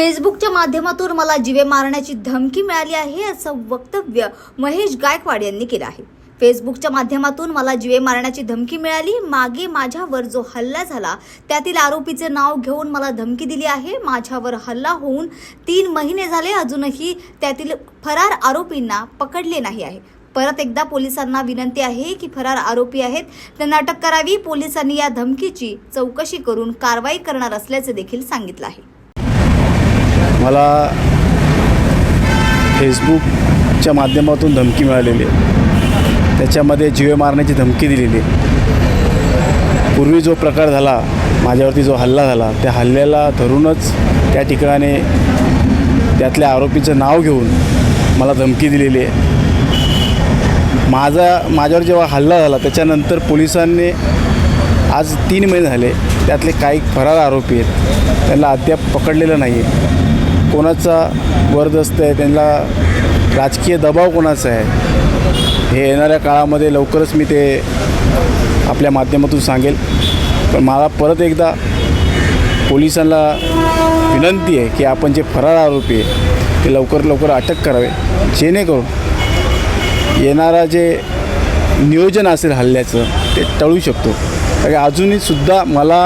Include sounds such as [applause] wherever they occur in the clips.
फेसबुकच्या माध्यमातून मला जीवे मारण्याची धमकी मिळाली आहे असं वक्तव्य महेश गायकवाड यांनी केलं आहे. फेसबुकच्या माध्यमातून मला जीवे मारण्याची धमकी मिळाली. मागे माझ्यावर जो हल्ला झाला त्यातील आरोपीचे नाव घेऊन मला धमकी दिली आहे. माझ्यावर हल्ला होऊन तीन महिने झाले अजूनही त्यातील फरार आरोपींना पकडले नाही आहे. परत एकदा पोलिसांना विनंती आहे की फरार आरोपी आहेत त्यांना अटक करावी. पोलिसांनी या धमकीची चौकशी करून कारवाई करणार असल्याचे देखील सांगितलं आहे. मला फेसबुकच्या माध्यमातून धमकी मिळालेली आहे. त्याच्यामध्ये जीवे मारण्याची धमकी दिलेली आहे. पूर्वी जो प्रकार झाला माझ्यावरती जो हल्ला झाला त्या हल्ल्याला धरूनच त्या ठिकाणी त्यातल्या आरोपीचं नाव घेऊन मला धमकी दिलेली आहे. माझा माझ्यावर जेव्हा हल्ला झाला त्याच्यानंतर पोलिसांनी आज तीन महिने झाले त्यातले काही फरार आरोपी आहेत त्यांना अद्याप पकडलेलं नाही आहे कोणाचा वरदस्त आहे त्यांना राजकीय दबाव कोणाचा आहे हे येणाऱ्या काळामध्ये लवकरच मी ते आपल्या माध्यमातून सांगेल. पण मला परत एकदा पोलिसांना विनंती आहे की आपण जे फरार आरोपी आहे ते लवकर लवकर अटक करावे जेणेकरून येणारा जे नियोजन असेल हल्ल्याचं ते टळू शकतो. कारण अजूनही सुद्धा मला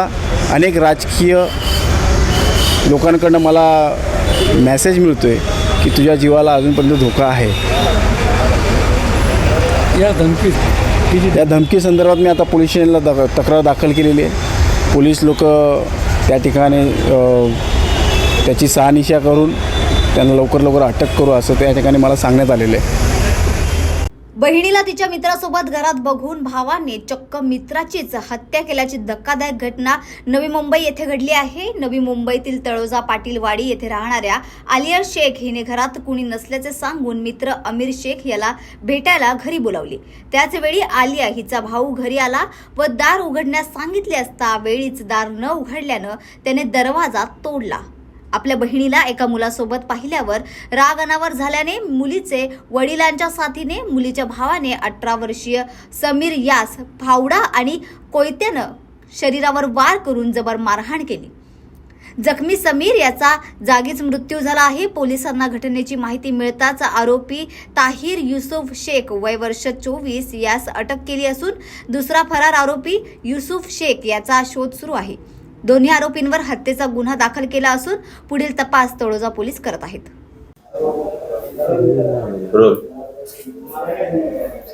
अनेक राजकीय लोकांकडनं मला मॅसेज मिळतो आहे की तुझ्या जीवाला अजूनपर्यंत धोका आहे. या धमकी त्या धमकी संदर्भात मी आता पोलीस स्टेशनला दा तक्रार दाखल केलेली आहे. पोलीस लोक त्या ठिकाणी त्याची शहानिशा करून त्यांना लवकर लवकर अटक करू असं त्या ठिकाणी मला सांगण्यात आलेलं आहे. बहिणीला तिच्या मित्रासोबत घरात बघून भावाने चक्क मित्राचीच हत्या केल्याची धक्कादायक घटना नवी मुंबई येथे घडली आहे. नवी मुंबईतील तळोजा पाटीलवाडी येथे राहणाऱ्या आलिया शेख हिने घरात कुणी नसल्याचे सांगून मित्र अमीर शेख याला भेटायला घरी बोलावली. त्याचवेळी आलिया हिचा भाऊ घरी आला व दार उघडण्यास सांगितले असता वेळीच दार न उघडल्यानं त्याने दरवाजा तोडला. आपल्या बहिणीला एका मुलासोबत पाहिल्यावर राग अनावर झाल्याने मुलीचे वडिलांच्या साथीने मुलीच्या भावाने अठरा वर्षीय समीर यास फावडा आणि कोयत्यानं शरीरावर वार करून जबर मारहाण केली. जखमी समीर याचा जागीच मृत्यू झाला आहे. पोलिसांना घटनेची माहिती मिळताच आरोपी ताहिर युसुफ शेख वय वर्ष चोवीस यास अटक केली असून दुसरा फरार आरोपी युसुफ शेख याचा शोध सुरू आहे. दोन्ही आरोपींवर हत्येचा गुन्हा दाखल केला असून पुढील तपास तळोजा पोलीस करत आहेत.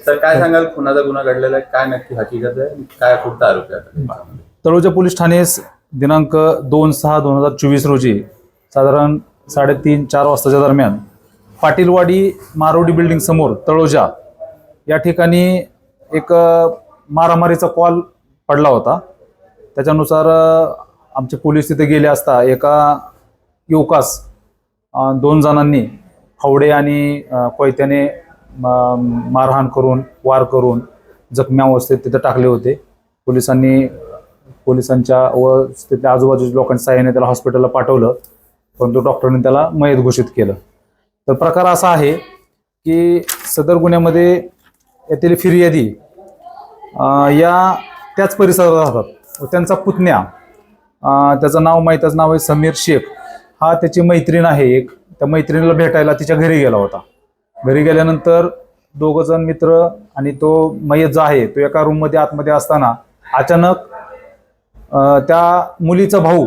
तर काय सांगाल खुनाचा गुन्हा घडलेला आहे काय नक्की हकीकत आहे काय कुठचा आरोप आहे? तळोजा पोलीस ठाणेस दिनांक दोन सहा दोन हजार चोवीस रोजी साधारण साडेतीन चार वाजताच्या दरम्यान पाटीलवाडी मारोडी बिल्डिंग समोर तळोजा या ठिकाणी एक मारामारीचा कॉल पडला होता. त्याच्यानुसार आमचे पोलीस तिथे गेले असता एका युवकास दोन जणांनी फावडे आणि कोयत्याने म- मारहाण करून वार करून जखम्या अवस्थेत तिथे टाकले होते. पोलिसांनी पोलिसांच्या व तिथल्या आजूबाजूच्या लोकांच्या सहाय्याने त्याला हॉस्पिटलला पाठवलं परंतु डॉक्टरने त्याला मयत घोषित केलं. तर प्रकार असा आहे की सदर गुन्ह्यामध्ये येथील फिर्यादी या त्याच परिसरात राहतात. त्यांचा पुतण्या. त्याचं नाव माहीतच नाव आहे समीर शेख. हा त्याची मैत्रीण आहे एक. त्या मैत्रिणीला भेटायला तिच्या घरी गेला होता. घरी गेल्यानंतर दोघं जण मित्र आणि तो मयत जो आहे तो एका रूममध्ये आतमध्ये असताना अचानक त्या मुलीचा भाऊ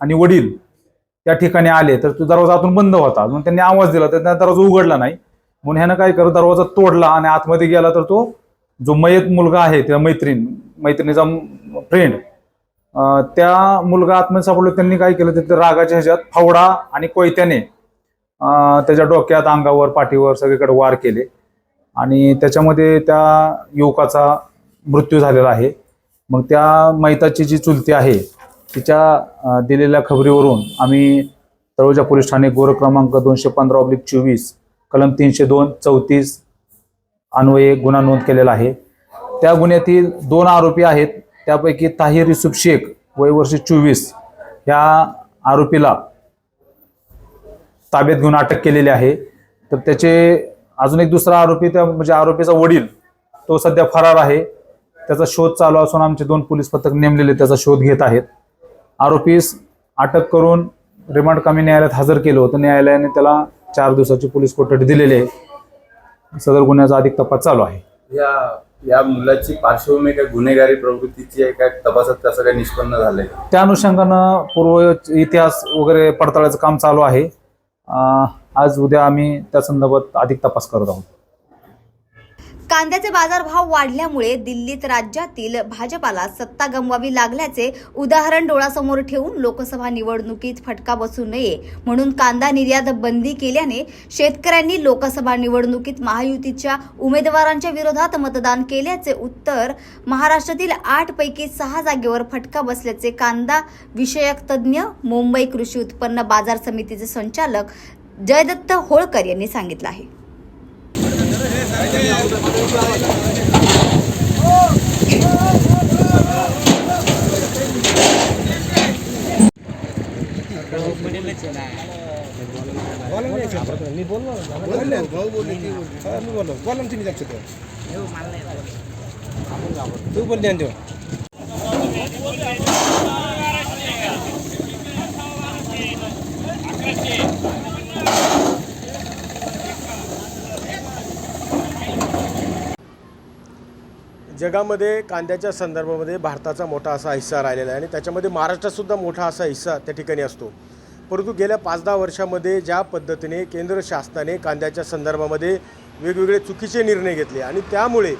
आणि वडील त्या ठिकाणी आले. तर तो दरवाजा आतून बंद होता. म्हणून त्यांनी आवाज दिला तर त्या दरवाजा उघडला नाही. म्हणून ह्यानं काय करत दरवाजा तोडला आणि आतमध्ये गेला तर तो जो मयत मुलगा आहे त्या मैत्रीण मैत्रिणीचा फ्रेंड त्या मुलगा आत्महत्या सापडलो त्यांनी काय केलं तिथे रागाच्या ह्याच्यात फावडा आणि कोयत्याने त्याच्या डोक्यात अंगावर पाठीवर सगळीकडे वार केले. आणि त्याच्यामध्ये त्या युवकाचा मृत्यू झालेला आहे. मग त्या मैताची जी चुलती आहे तिच्या दिलेल्या खबरीवरून आम्ही तळोजा पोलीस ठाणे गोर क्रमांक दोनशे पंधरा ऑब्लिक चोवीस कलम तीनशे दोन चौतीस अन्वये गुन्हा नोंद केलेला आहे. त्या गुन्ह्यातील दोन आरोपी आहेत. त्यापैकी ताहिर युसुफ शेख वय वर्ष चोवीस ह्या आरोपीला ताब्यात घेऊन अटक केलेली आहे. तर त्याचे अजून एक दुसरा आरोपी त्या म्हणजे आरोपीचा वडील तो सध्या फरार आहे. त्याचा शोध चालू असून आमचे दोन पोलीस पथक नेमलेले त्याचा शोध घेत आहेत. आरोपीस अटक करून रिमांड कमी न्यायालयात हजर केलं होतं. न्यायालयाने त्याला चार दिवसाची पोलीस कोठडी दिलेली आहे. सदर गुन्ह्याचा अधिक तपास चालू आहे. या या मुलाची पार्श्वभूमी काय गुन्हेगारी प्रवृत्तीची आहे काय तपासात कसं काय निष्पन्न झालंय? त्या अनुषंगानं पूर्व इतिहास वगैरे पडताळाचं काम चालू आहे. अं, आज उद्या आम्ही त्या संदर्भात अधिक तपास करत आहोत. कांद्याचे बाजारभाव वाढल्यामुळे दिल्लीत राज्यातील भाजपाला सत्ता गमवावी लागल्याचे उदाहरण डोळ्यासमोर ठेवून लोकसभा निवडणुकीत फटका बसू नये म्हणून कांदा निर्यात बंदी केल्याने शेतकऱ्यांनी लोकसभा निवडणुकीत महायुतीच्या उमेदवारांच्या विरोधात मतदान केल्याचे उत्तर महाराष्ट्रातील आठ पैकी सहा जागेवर फटका बसल्याचे कांदा विषयक तज्ज्ञ मुंबई कृषी उत्पन्न बाजार समितीचे संचालक जयदत्त होळकर यांनी सांगितलं आहे. तू बोल ध्यान ठेव जगामध्ये कांद्याच्या संदर्भामध्ये भारताचा मोठा असा हिस्सा राहिलेला आहे आणि त्याच्यामध्ये महाराष्ट्रातसुद्धा मोठा असा हिस्सा त्या ठिकाणी असतो. परंतु गेल्या पाच दहा वर्षामध्ये ज्या पद्धतीने केंद्र शासनाने कांद्याच्या संदर्भामध्ये वेगवेगळे चुकीचे निर्णय घेतले आणि त्यामुळे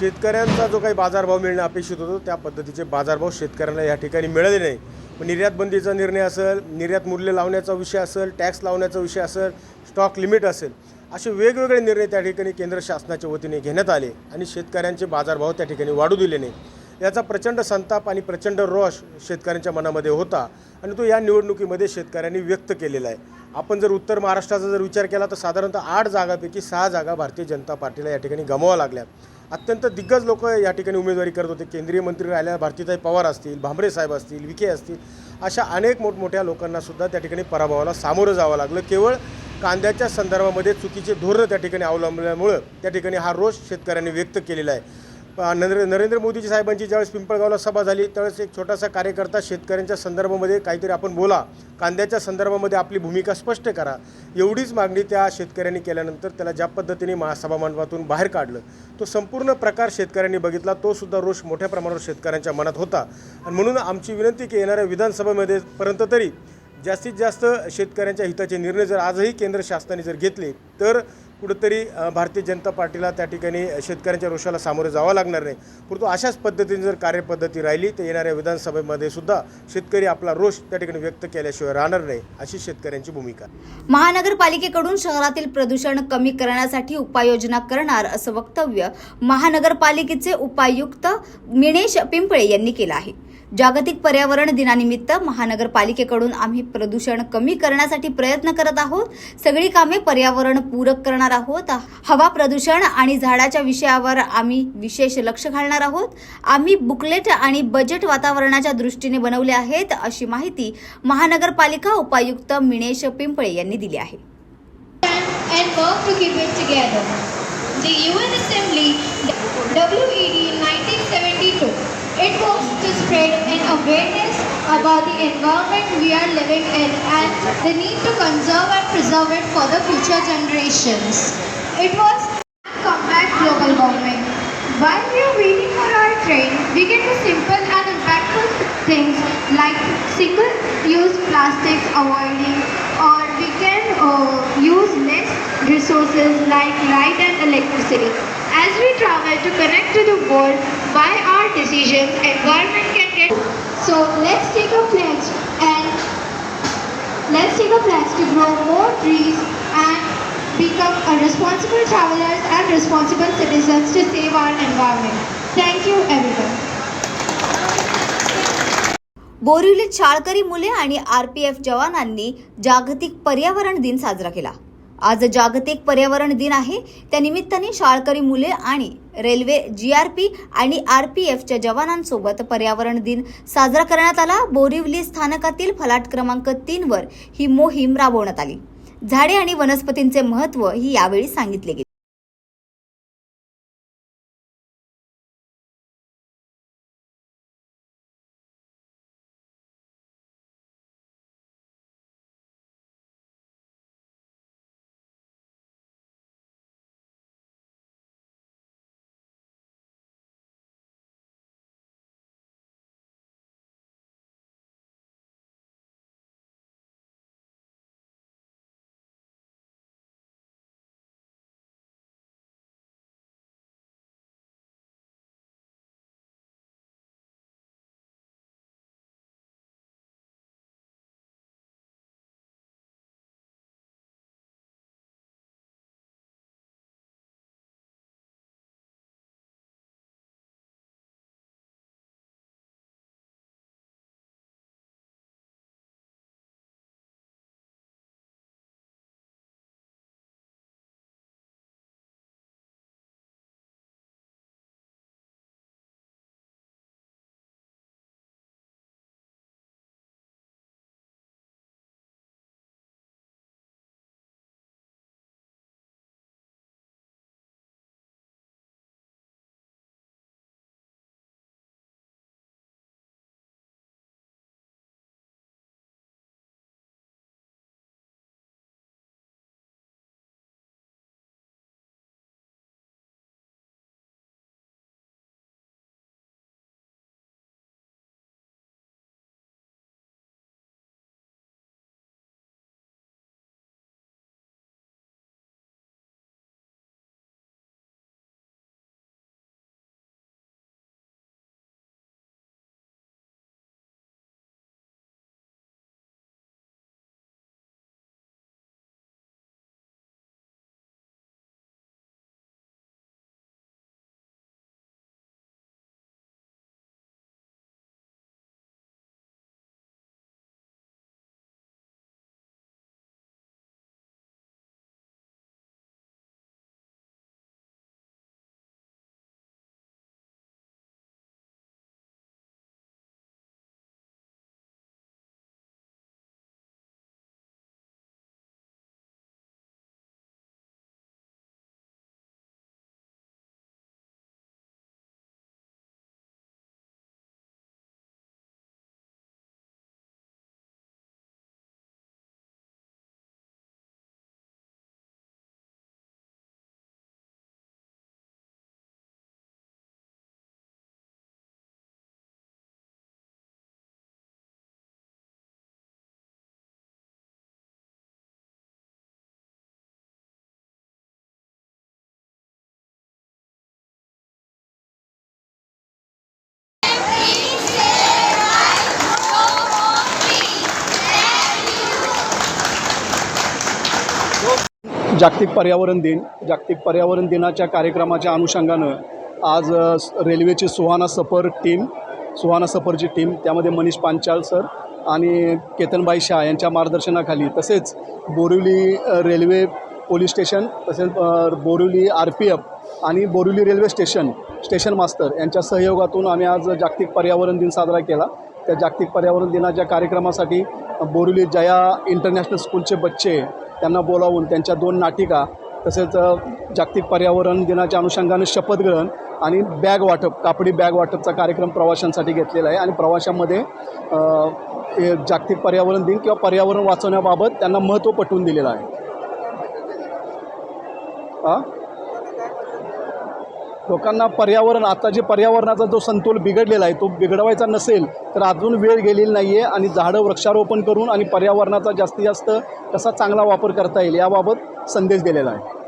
शेतकऱ्यांचा जो काही बाजारभाव मिळणं अपेक्षित होतो त्या पद्धतीचे बाजारभाव शेतकऱ्यांना या ठिकाणी मिळाले नाही. मग निर्यात बंदीचा निर्णय असेल निर्यात मूल्य लावण्याचा विषय असेल टॅक्स लावण्याचा विषय असेल स्टॉक लिमिट असेल असे वेगवेगळे निर्णय त्या ठिकाणी केंद्र शासनाच्या वतीने घेण्यात आले आणि शेतकऱ्यांचे बाजारभाव त्या ठिकाणी वाढू दिले नाही. याचा प्रचंड संताप आणि प्रचंड रोष शेतकऱ्यांच्या मनामध्ये होता आणि तो या निवडणुकीमध्ये शेतकऱ्यांनी व्यक्त केलेला आहे. आपण जर उत्तर महाराष्ट्राचा जर विचार केला तर साधारणतः आठ जागापैकी सहा जागा भारतीय जनता पार्टीला या ठिकाणी गमावा लागल्या. अत्यंत दिग्गज लोक या ठिकाणी उमेदवारी करत होते. केंद्रीय मंत्री राहिल्या भारतीताई पवार असतील भांबरे साहेब असतील विखे असतील अशा अनेक मोठमोठ्या लोकांना सुद्धा त्या ठिकाणी पराभवाला सामोरं जावं लागलं. केवळ कांद्याच्या संदर्भामध्ये चुकीचे धोरणं त्या ठिकाणी अवलंबल्यामुळं त्या ठिकाणी हा रोष शेतकऱ्यांनी व्यक्त केलेला आहे. प- नरेंद्र नरेंद्र मोदीजी साहेबांची ज्यावेळेस पिंपळगावला सभा झाली त्यावेळेस एक छोटासा कार्यकर्ता शेतकऱ्यांच्या संदर्भामध्ये काहीतरी आपण बोला. कांद्याच्या संदर्भामध्ये आपली भूमिका स्पष्ट करा. एवढीच मागणी त्या शेतकऱ्यांनी केल्यानंतर त्याला ज्या पद्धतीने महासभा मंडपातून बाहेर काढलं तो संपूर्ण प्रकार शेतकऱ्यांनी बघितला तो सुद्धा रोष मोठ्या प्रमाणावर शेतकऱ्यांच्या मनात होता. आणि म्हणून आमची विनंती की येणाऱ्या विधानसभेमध्ये पर्यंत तरी जास्तीत जास्त शेतकऱ्यांच्या हिताचे निर्णय जर आजही केंद्र शासनाने जर घेतले तर कुठंतरी भारतीय जनता पार्टीला त्या ठिकाणी शेतकऱ्यांच्या रोषाला सामोरे जावं लागणार नाही. परंतु अशाच पद्धतीने जर कार्यपद्धती राहिली तर येणाऱ्या विधानसभेमध्ये सुद्धा शेतकरी आपला रोष त्या ठिकाणी व्यक्त केल्याशिवाय राहणार नाही अशी शेतकऱ्यांची भूमिका. महानगरपालिकेकडून शहरातील प्रदूषण कमी करण्यासाठी उपाययोजना करणार असं वक्तव्य महानगरपालिकेचे उपायुक्त मिणेश पिंपळे यांनी केलं आहे. जागतिक पर्यावरण दिनानिमित्त महानगरपालिकेकडून आम्ही प्रदूषण कमी करण्यासाठी प्रयत्न करत आहोत. सगळी कामे पर्यावरण पूरक करणार आहोत. हवा प्रदूषण आणि झाडाच्या विषयावर आम्ही विशेष लक्ष घालणार आहोत. आम्ही बुकलेट आणि बजेट वातावरणाच्या दृष्टीने बनवले आहेत अशी माहिती महानगरपालिका उपायुक्त मिणेश पिंपळे यांनी दिली आहे. To. The UN Assembly, WED in 1972, it was to spread an awareness about the environment we are living in and the need to conserve and preserve it for the future generations. It was to combat global warming. While we are waiting for our train, we get do simple and impactful things like single-use plastics avoiding or we can uh, use less resources like light and electricity. As we travel to connect to the world by our decisions, environment can get... So let's take a pledge and let's take a pledge to grow more trees and become a responsible travelers and responsible citizens to save our environment. Thank you everyone. बोरिवलीत शाळकरी मुले आणि RPF जवानांनी जागतिक पर्यावरण दिन साजरा केला आज जागतिक पर्यावरण दिन आहे. त्या निमित्ताने शाळकरी मुले आणि रेल्वे जी आर पी आणि आर पी एफच्या जवानांसोबत पर्यावरण दिन साजरा करण्यात आला. बोरिवली स्थानकातील फलाट क्रमांक तीनवर ही मोहीम राबवण्यात आली. झाडे आणि वनस्पतींचे महत्त्व ही यावेळी सांगितले गेले. जागतिक पर्यावरण दिन जागतिक पर्यावरण दिनाच्या कार्यक्रमाच्या अनुषंगानं आज रेल्वेची सुहाना सफर टीम सुहाना सफरची टीम त्यामध्ये मनीष पांचाल सर आणि केतनबाई शाह यांच्या मार्गदर्शनाखाली तसेच बोरिवली रेल्वे पोलीस स्टेशन तसेच बोरिवली आर पी एफ आणि बोरिवली रेल्वे स्टेशन स्टेशन मास्तर यांच्या सहयोगातून आम्ही आज जागतिक पर्यावरण दिन साजरा केला. त्या जागतिक पर्यावरण दिनाच्या कार्यक्रमासाठी बोरिवली जया इंटरनॅशनल स्कूलचे बच्चे त्यांना बोलावून त्यांच्या दोन नाटिका तसेच जागतिक पर्यावरण दिनाच्या अनुषंगाने शपथग्रहण आणि बॅग वाटप कापडी बॅग वाटपचा कार्यक्रम प्रवाशांसाठी घेतलेला आहे. आणि प्रवाशांमध्ये हे जागतिक पर्यावरण दिन किंवा पर्यावरण वाचवण्याबाबत त्यांना महत्त्व पटवून दिलेलं आहे. हां लोकांना पर्यावरण आता जे पर्यावरणाचा जो संतोल बिघडलेला आहे तो बिघडवायचा नसेल तर अजून वेळ गेलेली नाही आहे आणि झाडं वृक्षारोपण करून आणि पर्यावरणाचा जास्तीत जास्त कसा चांगला वापर करता येईल याबाबत संदेश दिलेला आहे.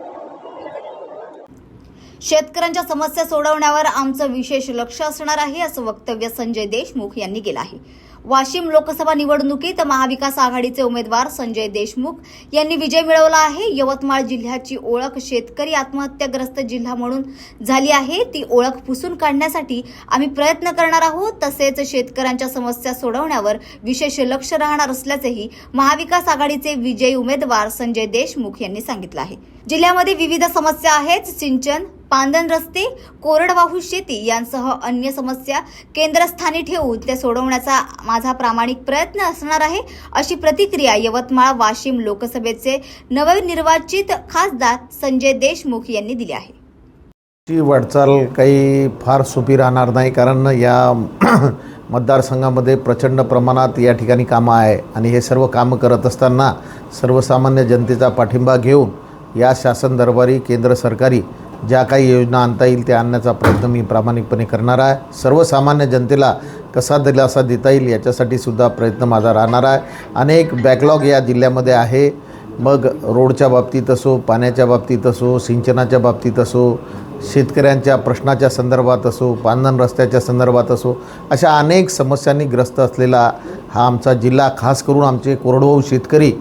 शेतकऱ्यांच्या समस्या सोडवण्यावर आमचं विशेष लक्ष असणार आहे असं वक्तव्य संजय देशमुख यांनी केलं आहे. वाशिम लोकसभा निवडणुकीत महाविकास आघाडीचे उमेदवार संजय देशमुख यांनी विजय मिळवला आहे. यवतमाळ जिल्ह्याची ओळख शेतकरी आत्महत्याग्रस्त जिल्हा म्हणून झाली आहे. ती ओळख पुसून काढण्यासाठी आम्ही प्रयत्न करणार आहोत. तसेच शेतकऱ्यांच्या समस्या सोडवण्यावर विशेष लक्ष राहणार असल्याचेही महाविकास आघाडीचे विजयी उमेदवार संजय देशमुख यांनी सांगितलं आहे. जिल्ह्यामध्ये विविध समस्या आहेत. सिंचन पांदन रस्ते कोरडवाहू शेती यांसह अन्य समस्या केंद्रस्थानी ठेवून त्या सोडवण्याचा माझा प्रामाणिक प्रयत्न असणार आहे अशी प्रतिक्रिया यवतमाळ वाशिम लोकसभेचे नवनिर्वाचित खासदार संजय देशमुख यांनी दिली आहे. ची वाटचाल काही फार सोपी राहणार नाही कारण या [clears throat] मतदारसंघामध्ये प्रचंड प्रमाणात या ठिकाणी कामं आहे आणि हे सर्व कामं करत असताना सर्वसामान्य जनतेचा पाठिंबा घेऊन या शासन दरबारी केंद्र सरकारी ज्या काही योजना आणता येईल त्या आणण्याचा प्रयत्न मी प्रामाणिकपणे करणार आहे. सर्वसामान्य जनतेला कसा दिलासा देता येईल याच्यासाठी सुद्धा प्रयत्न माझा राहणार आहे. अनेक बॅकलॉग या जिल्ह्यामध्ये आहे. मग रोडच्या बाबतीत असो पाण्याच्या बाबतीत असो सिंचनाच्या बाबतीत असो शेतकऱ्यांच्या प्रश्नाच्या संदर्भात असो पांधन रस्त्याच्या संदर्भात असो अशा अनेक समस्यांनी ग्रस्त असलेला हा आमचा जिल्हा खास करून आमचे कोरडवाहू शेतकरी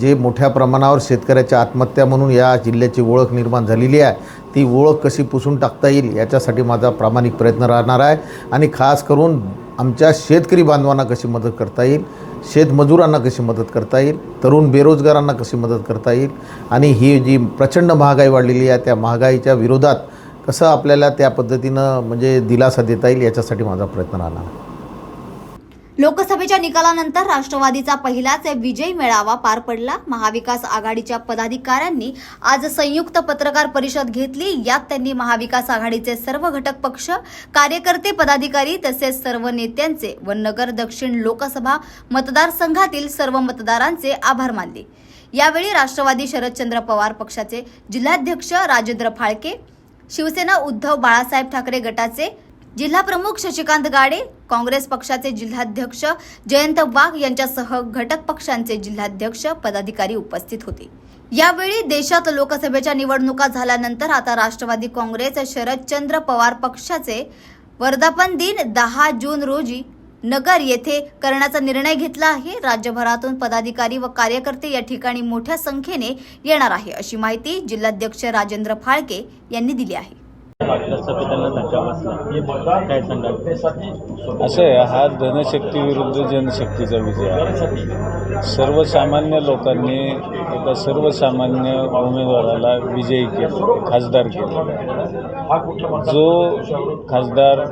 जे मोठ्या प्रमाणावर शेतकऱ्याच्या आत्महत्या म्हणून या जिल्ह्याची ओळख निर्माण झालेली आहे ती ओळख कशी पुसून टाकता येईल याच्यासाठी माझा प्रामाणिक प्रयत्न राहणार आहे. आणि खास करून आमच्या शेतकरी बांधवांना कशी मदत करता येईल शेतमजुरांना कशी मदत करता येईल तरुण बेरोजगारांना कशी मदत करता येईल आणि ही जी प्रचंड महागाई वाढलेली आहे त्या महागाईच्या विरोधात कसं आपल्याला त्या पद्धतीनं म्हणजे दिलासा देता येईल याच्यासाठी माझा प्रयत्न राहणार आहे. लोकसभेच्या निकालानंतर राष्ट्रवादीचा पहिलाच विजय मेळावा पार पडला. महाविकास आघाडीच्या पदाधिकाऱ्यांनी आज संयुक्त पत्रकार परिषद घेतली. यात त्यांनी महाविकास आघाडीचे सर्व घटक पक्ष कार्यकर्ते पदाधिकारी तसेच सर्व नेत्यांचे व नगर दक्षिण लोकसभा मतदारसंघातील सर्व मतदारांचे आभार मानले. यावेळी राष्ट्रवादी शरदचंद्र पवार पक्षाचे जिल्हाध्यक्ष राजेंद्र फाळके शिवसेना उद्धव बाळासाहेब ठाकरे गटाचे जिल्हा प्रमुख शशिकांत गाडे काँग्रेस पक्षाचे जिल्हाध्यक्ष जयंत वाघ यांच्यासह घटक पक्षांचे जिल्हाध्यक्ष पदाधिकारी उपस्थित होते. यावेळी देशात लोकसभेच्या निवडणुका झाल्यानंतर आता राष्ट्रवादी काँग्रेस शरदचंद्र पवार पक्षाचे वर्धापन दिन दहा जून रोजी नगर येथे करण्याचा निर्णय घेतला आहे. राज्यभरातून पदाधिकारी व कार्यकर्ते या ठिकाणी मोठ्या संख्येने येणार आहे अशी माहिती जिल्हाध्यक्ष राजेंद्र फाळके यांनी दिली आहे. असं आहे हा धनशक्ती विरुद्ध जनशक्तीचा विजय आहे. सर्वसामान्य लोकांनी एका सर्वसामान्य उमेदवाराला विजयी केलं खासदार केला. जो खासदार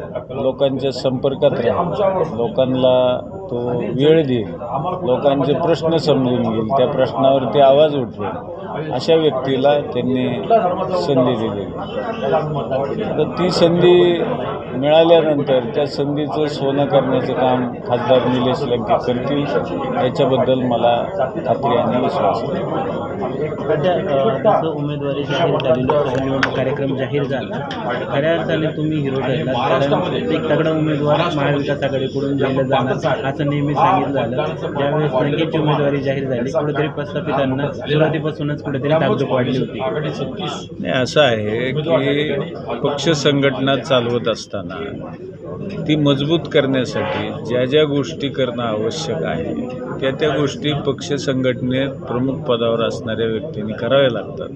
लोकांच्या संपर्कात राहील लोकांना तो वेळ देईल लोकांचे प्रश्न समजून घेईल. त्या प्रश्नावरती आवाज उठवेल. अशा व्यक्तीला त्यांनी संधी दिलेली तर ती संधी मिळाल्यानंतर त्या संधीचं सोनं करण्याचं काम खासदार निलेश लंके करतील. याच्याबद्दल मला खात्री आणि विश्वास आहे. उमेदवारी जाहीर झाली लोकसभा कार्यक्रम जाहीर झाला खऱ्या अर्थाने तुम्ही हिरो ठरला कारण एक तगडा उमेदवार महाविकास आघाडीकडून दिलं जाणार असं नेहमी सांगितलं झालं. ज्यावेळेस लंकेची उमेदवारी जाहीर झाली कुठेतरी प्रस्थापितांना सुरुवातीपासूनच कुठेतरी ताकद वाढली होती. नाही असं आहे की पक्ष संघटना चालवत असताना ती मजबूत करण्यासाठी ज्या ज्या गोष्टी करणं आवश्यक आहे त्या त्या गोष्टी पक्ष संघटनेत प्रमुख पदावर असणाऱ्या व्यक्तींनी कराव्या लागतात.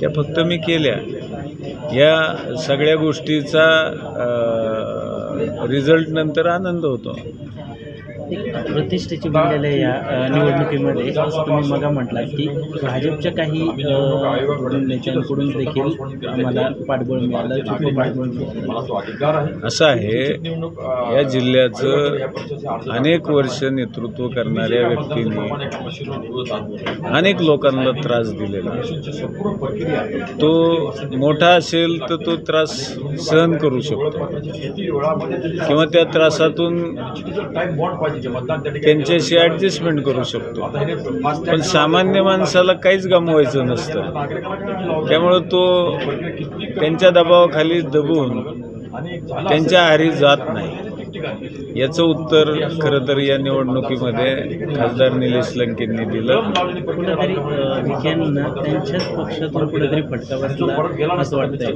त्या फक्त मी केल्या. या सगळ्या गोष्टीचा रिझल्ट नंतर आनंद होतो. प्रतिष्ठेची बनलेल्या या निवडणुकीमध्ये. तुम्ही मगा म्हटला की भाजपच्या काही नेत्यांकडून देखील आम्हाला पाठबळ मिळालं पाठबळ मिळालं. असं आहे या जिल्ह्याचं अनेक वर्ष नेतृत्व करणाऱ्या व्यक्तींनी अनेक लोकांना त्रास दिलेला तो मोठा असेल तर तो त्रास सहन करू शकतो. किंवा त्या त्रासातून त्यांच्याशी ॲडजस्टमेंट करू शकतो. पण सामान्य माणसाला काहीच गमवायचं नसतं. त्यामुळं तो त्यांच्या दबावाखाली दबून त्यांच्या आहारी जात नाही. याचं उत्तर खरं तर या निवडणुकीमध्ये खासदार निलेश लंकेंनी दिलं. कुठेतरी अ, विखेंना त्यांच्याच पक्षातून कुठेतरी फटका बसला असं वाटतंय.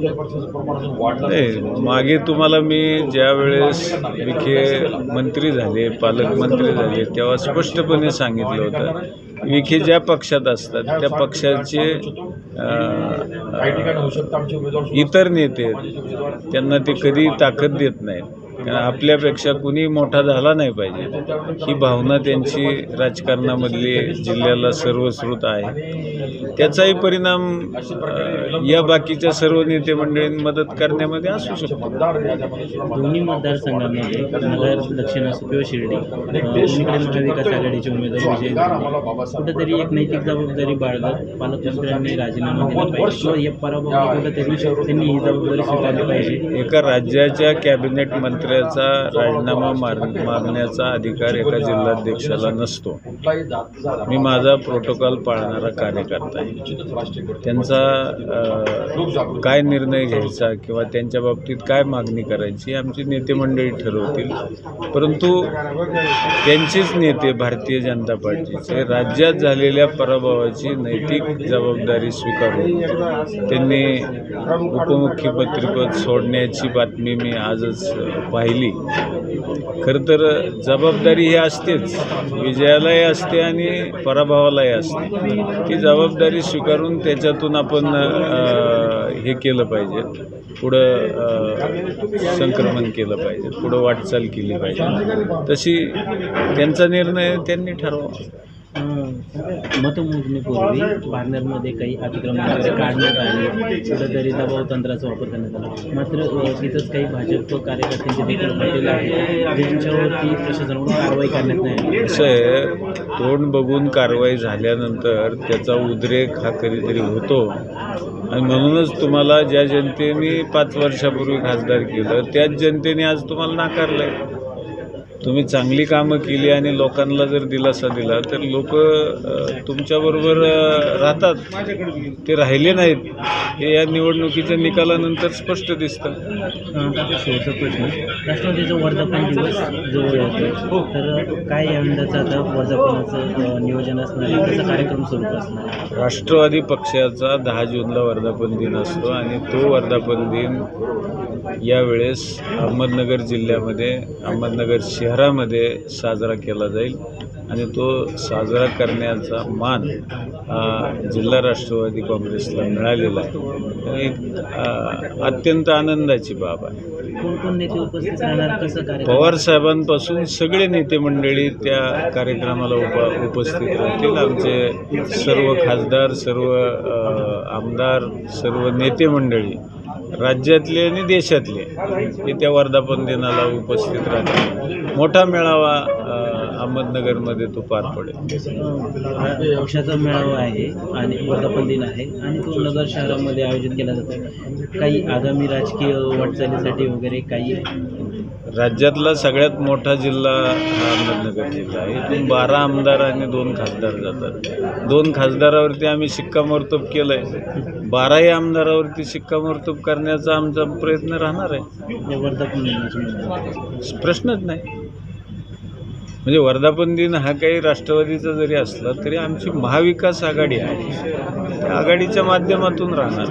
नाही मागे तुम्हाला मी ज्या वेळेस विखे मंत्री झाले पालकमंत्री झाले तेव्हा स्पष्टपणे सांगितलं होतं विखे ज्या पक्षात असतात त्या पक्षाचे इतर नेते आहेत, त्यांना ते कधी ताकद देत नाहीत. कारण आपल्यापेक्षा कुणी मोठा झाला नाही पाहिजे. ही भावना त्यांची राजकारणामधली जिल्ह्याला सर्वश्रुत आहे. त्याचाही परिणाम या बाकीच्या सर्व नेते मंडळींनी मदत करण्यामध्ये असू शकतो. दोन्ही मतदारसंघांमध्ये नगर दक्षिण असो किंवा शिर्डी महाविकास आघाडीचे उमेदवार विजयी कुठेतरी एक नैतिक जबाबदारी बाळगत पालकमंत्र्यांनी राजीनामा दिला पाहिजे. किंवा या पराभवाला कुठेतरी त्यांनी ही जबाबदारी स्वीकारली पाहिजे. एका राज्याच्या कॅबिनेट मंत्र्याचा राजीनामा मार मागण्याचा अधिकार एका जिल्हाध्यक्षाला नसतो. मी माझा प्रोटोकॉल पाळणारा कार्यकर्ता आहे. त्यांचा काय निर्णय घ्यायचा किंवा त्यांच्या बाबतीत काय मागणी करायची आमची नेते मंडळी ठरवतील. परंतु त्यांचेच नेते भारतीय जनता पार्टीचे राज्यात झालेल्या पराभवाची नैतिक जबाबदारी स्वीकारून त्यांनी उपमुख्यमंत्रीपद सोडण्याची बातमी मी आजच पाहिजे पाहिली खरं तर जबाबदारी ही असतेच. विजयालाही असते आणि पराभवालाही असते. ती जबाबदारी स्वीकारून त्याच्यातून आपण हे केलं पाहिजे. पुढं संक्रमण केलं पाहिजे. पुढं वाटचाल केली पाहिजे. तशी त्यांचा निर्णय त्यांनी ठरवा. मतमोजणीपूर्वी पार्नरमध्ये काही अतिक्रमण काढण्यात आले. कुठेतरी दबाव तंत्राचा वापर करण्यात आला. मात्र तिथंच काही भाजप कार्यकर्त्यांचे देखील हॉटेल आहे ज्यांच्यावरती प्रशासनाकडून कारवाई करण्यात नाही आली. कसं आहे तोंड बघून कारवाई झाल्यानंतर त्याचा उद्रेक हा कधीतरी होतो. आणि म्हणूनच तुम्हाला ज्या जनतेने पाच वर्षापूर्वी खासदार केलं त्याच जनतेने आज तुम्हाला नाकारलं आहे तुम्ही चांगली कामं केली आणि लोकांना जर दिलासा दिला तर लोक तुमच्याबरोबर राहतात. ते राहिले नाहीत. हे या निवडणुकीच्या निकालानंतर स्पष्ट दिसतं. अ, शेवटचा प्रश्न. राष्ट्रवादीचा वर्धापन दिवस जवळ येतो. तर काय या यंदाचं आता वर्धापनाचं अ, नियोजन असणार आहे? त्याचा कार्यक्रम स्वरूप असणार आहे? राष्ट्रवादी पक्षाचा दहा जूनला वर्धापन दिन असतो आणि तो वर्धापन दिन यावेळेस अहमदनगर जिल्ह्यामध्ये अहमदनगर शहरामध्ये साजरा केला जाईल आणि तो साजरा करण्याचा मान हा जिल्हा राष्ट्रवादी काँग्रेसला मिळालेला आहे. एक अत्यंत आनंदाची बाब आहे. कोण कोण नेते उपस्थित राहणार? कसं कार्यक्रम पवार साहेबांपासून सगळे नेते मंडळी त्या कार्यक्रमाला उप उपस्थित राहतील. आमचे सर्व खासदार सर्व आमदार सर्व नेते मंडळी राज्यातले आणि देशातले येत्या वर्धापन दिनाला उपस्थित राहतील. मोठा मेळावा अहमदनगरमध्ये तो पार पडेल. अ, पक्षाचा मेळावा आहे आणि वर्धापन दिन आहे आणि तो नगर शहरामध्ये आयोजित केला जातो. काही आगामी राजकीय वाटचालीसाठी वगैरे काही राज्यातला सगळ्यात मोठा जिल्हा हा अहमदनगर जिल्हा आहे. इथून बारा आमदार आणि दोन खासदार जातात. दोन खासदारावरती आम्ही शिक्कामोर्तब केलं आहे बाराही आमदारावरती शिक्कामोर्तब करण्याचा आमचा प्रयत्न राहणार आहे. निमित्तानं. प्रश्नच नाही. म्हणजे वर्धापन दिन हा काही राष्ट्रवादीचा जरी असला तरी आमची महाविकास आघाडी आहे. त्या आघाडीच्या माध्यमातून राहणार.